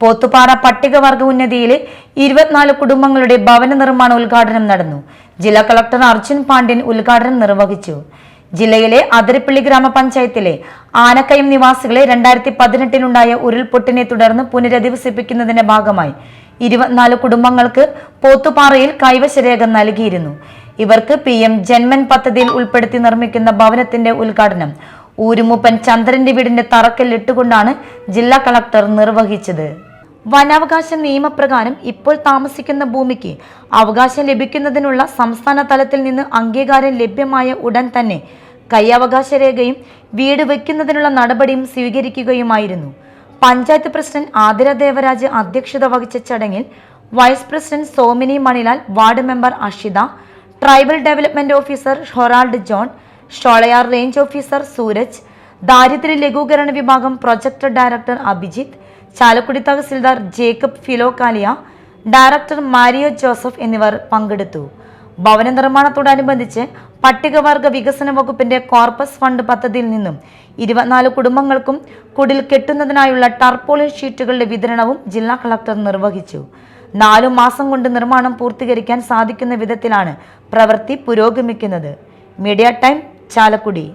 പോത്തുപാറ പട്ടികവർഗ ഉന്നതിയിലെ ഇരുപത്തിനാല് കുടുംബങ്ങളുടെ ഭവന നിർമ്മാണ ഉദ്ഘാടനം നടന്നു. ജില്ലാ കളക്ടർ അർജുൻ പാണ്ഡ്യൻ ഉദ്ഘാടനം നിർവഹിച്ചു. ജില്ലയിലെ അതിരപ്പള്ളി ഗ്രാമപഞ്ചായത്തിലെ ആനക്കയം നിവാസികളെ രണ്ടായിരത്തി പതിനെട്ടിലുണ്ടായ ഉരുൾപൊട്ടിനെ തുടർന്ന് പുനരധിവസിപ്പിക്കുന്നതിന്റെ ഭാഗമായി ഇരുപത്തിനാല് കുടുംബങ്ങൾക്ക് പോത്തുപാറയിൽ കൈവശരേഖ നൽകിയിരുന്നു. ഇവർക്ക് പി എം ജന്മൻ പദ്ധതിയിൽ ഉൾപ്പെടുത്തി നിർമ്മിക്കുന്ന ഭവനത്തിന്റെ ഉദ്ഘാടനം ഊരുമൂപ്പൻ ചന്ദ്രന്റെ വീടിന്റെ തറക്കല്ലിട്ടുകൊണ്ടാണ് ജില്ലാ കളക്ടർ നിർവഹിച്ചത്. വനാവകാശ നിയമപ്രകാരം ഇപ്പോൾ താമസിക്കുന്ന ഭൂമിക്ക് അവകാശം ലഭിക്കുന്നതിനുള്ള സംസ്ഥാന തലത്തിൽ നിന്ന് അംഗീകാരം ലഭ്യമായ ഉടൻ തന്നെ കൈയവകാശ രേഖയും വീട് വയ്ക്കുന്നതിനുള്ള നടപടിയും സ്വീകരിക്കുകയുമായിരുന്നു. പഞ്ചായത്ത് പ്രസിഡന്റ് ആതിര ദേവരാജ് അധ്യക്ഷത വഹിച്ച ചടങ്ങിൽ vice president Somini Manilal ward member Ashitha tribal development officer Harold John Sholayar range officer Sooraj ദാരിദ്ര്യ ലഘൂകരണ വിഭാഗം project director Abhijith Chalakudy tahsildar Jacob Philokalia director Mario Joseph എന്നിവർ പങ്കെടുത്തു. ഭവന നിർമ്മാണത്തോടനുബന്ധിച്ച് പട്ടികവർഗ വികസന വകുപ്പിന്റെ കോർപ്പസ് ഫണ്ട് പദ്ധതിയിൽ നിന്നും ഇരുപത്തിനാല് കുടുംബങ്ങൾക്കും കുടിൽ കെട്ടുന്നതിനായുള്ള ടർപ്പോളിൻ ഷീറ്റുകളുടെ വിതരണവും ജില്ലാ കളക്ടർ നിർവഹിച്ചു. നാലു മാസം കൊണ്ട് നിർമ്മാണം പൂർത്തീകരിക്കാൻ സാധിക്കുന്ന വിധത്തിലാണ് പ്രവൃത്തി പുരോഗമിക്കുന്നത്. Media time Chalakudy.